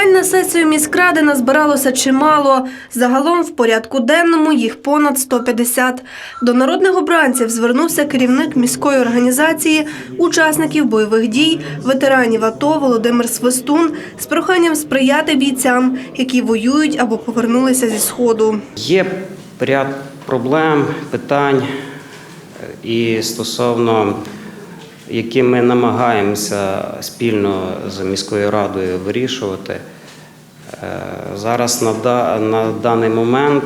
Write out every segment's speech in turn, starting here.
Питань на сесію міськради назбиралося чимало. Загалом в порядку денному їх понад 150. До народних обранців звернувся керівник міської організації учасників бойових дій, ветеранів АТО Володимир Свистун з проханням сприяти бійцям, які воюють або повернулися зі сходу. Є ряд проблем, питань е, і стосовно які ми намагаємося спільно з міською радою вирішувати. Е, Зараз на, на даний момент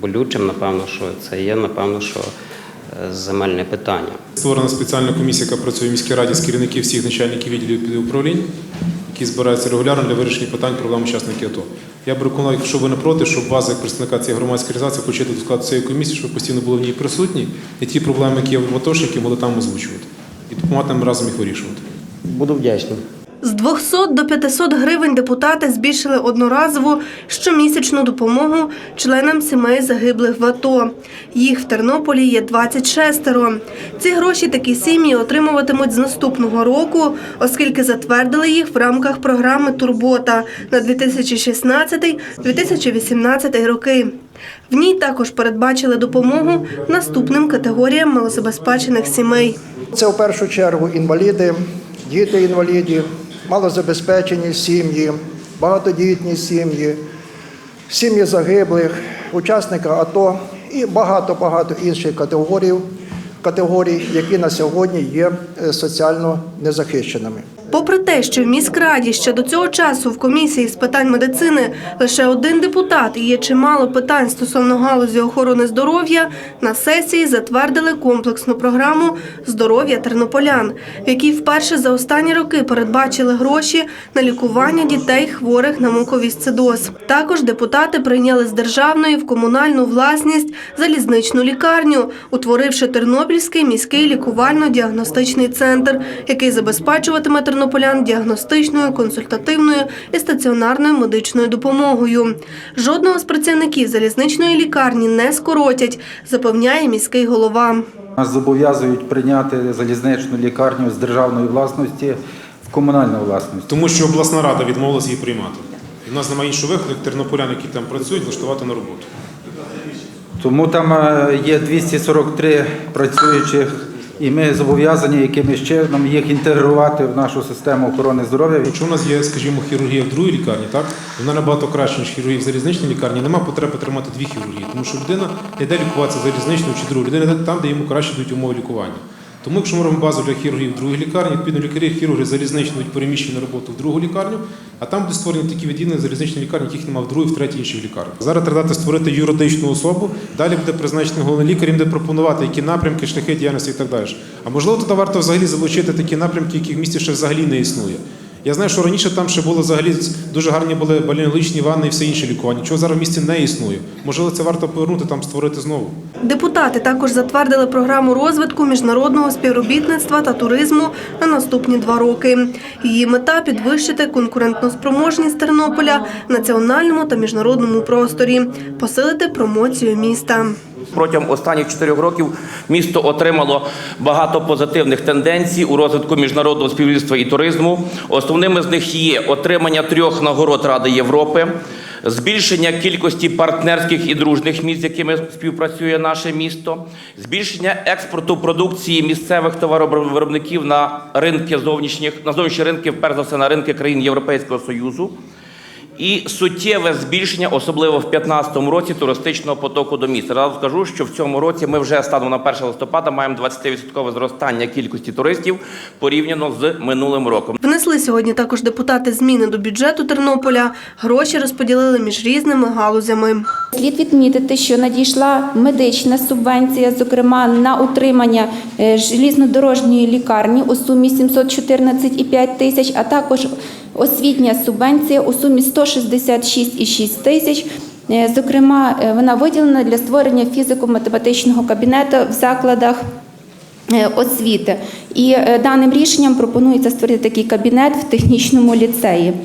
болючим, напевно, що це є, напевно, що е, земельне питання. Створена спеціальна комісія, яка працює в міській раді з керівників всіх начальників відділів управлінь, які збираються регулярно для вирішення питань проблем учасників АТО. Я б рекомендував, якщо ви не проти, щоб вас, як представника цієї громадської організації, включити до складу цієї комісії, щоб ви постійно були в ній присутні, і ті проблеми, які є в атошників, могли там озвучувати. І допомагати нам разом їх вирішувати. Буду вдячний. З 200 до 500 гривень депутати збільшили одноразову щомісячну допомогу членам сімей загиблих в АТО. Їх в Тернополі є 26. Ці гроші такі сім'ї отримуватимуть з наступного року, оскільки затвердили їх в рамках програми Турбота на 2016-2018 роки. В ній також передбачили допомогу наступним категоріям малозабезпечених сімей. Це в першу чергу інваліди, діти інвалідів, малозабезпечені сім'ї, багатодітні сім'ї, сім'ї загиблих, учасника АТО і багато-багато інших категорій, категорій, які на сьогодні є е, соціально незахищеними. Попри те, що в міськраді ще до цього часу в комісії з питань медицини лише один депутат і є чимало питань стосовно галузі охорони здоров'я, на сесії затвердили комплексну програму здоров'я тернополян, в якій вперше за останні роки передбачили гроші на лікування дітей хворих на муковісцидоз. Також депутати прийняли з державної в комунальну власність залізничну лікарню, утворивши Тернопільський міський лікувально-діагностичний центр, який забезпечуватиме тернополян діагностичною, консультативною і стаціонарною медичною допомогою. Жодного з працівників залізничної лікарні не скоротять, запевняє міський голова. Нас зобов'язують прийняти залізничну лікарню з державної власності в комунальну власність. Тому що обласна рада відмовилася її приймати. І в нас немає іншого виходу, як тернополян, які там працюють, влаштувати на роботу. Тому там е, є 243 працюючих, і ми зобов'язані якимось чином їх інтегрувати в нашу систему охорони здоров'я. Якщо у нас є, скажімо, хірургія в другій лікарні, так вона набагато краще, ніж хірургія в залізничній лікарні. Нема потреби тримати дві хірургії, тому що людина йде лікуватися залізничною чи другою, людина йде там, де йому краще дають умови лікування. Тому, якщо ми робимо базу для хірургів в другій лікарні, відповідно лікарі хірурги залізничні будуть переміщені на роботу в другу лікарню, а там буде створені такі відділення залізничні лікарні, яких немає в другій, в третій іншій лікарні. Зараз треба дати створити юридичну особу. Далі буде призначений головний лікар, їм буде пропонувати які напрямки, шляхи діяльності і так далі. А можливо, туди варто взагалі залучити такі напрямки, які в місті ще взагалі не існує. Я знаю, що раніше там ще було взагалі дуже гарні були балінологічні ванни і все інше лікування. Чого зараз в місті не існує? Можливо, це варто повернути там, створити знову. Депутати також затвердили програму розвитку міжнародного співробітництва та туризму на наступні два роки. Її мета підвищити конкурентноспроможність Тернополя в національному та міжнародному просторі, посилити промоцію міста. Протягом останніх чотирьох років місто отримало багато позитивних тенденцій у розвитку міжнародного співробітництва і туризму. Основними з них є отримання трьох нагород Ради Європи, збільшення кількості партнерських і дружних міст, з якими співпрацює наше місто, збільшення експорту продукції місцевих товаровиробників на ринки зовнішніх на зовнішні ринки, перш за все на ринки країн Європейського Союзу. І суттєве збільшення, особливо в 2015 році, туристичного потоку до міста. Разом скажу, що в цьому році ми вже станом на 1 листопада маємо 20% зростання кількості туристів порівняно з минулим роком. Внесли сьогодні також депутати зміни до бюджету Тернополя. Гроші розподілили між різними галузями. Слід відмітити, що надійшла медична субвенція, зокрема на утримання е, желізнодорожньої лікарні у сумі 714,5 тисяч, а також освітня субвенція у сумі 166,6 тисяч. Е, Зокрема, е, вона виділена для створення фізико-математичного кабінету в закладах освіти. І даним рішенням пропонується створити такий кабінет в технічному ліцеї.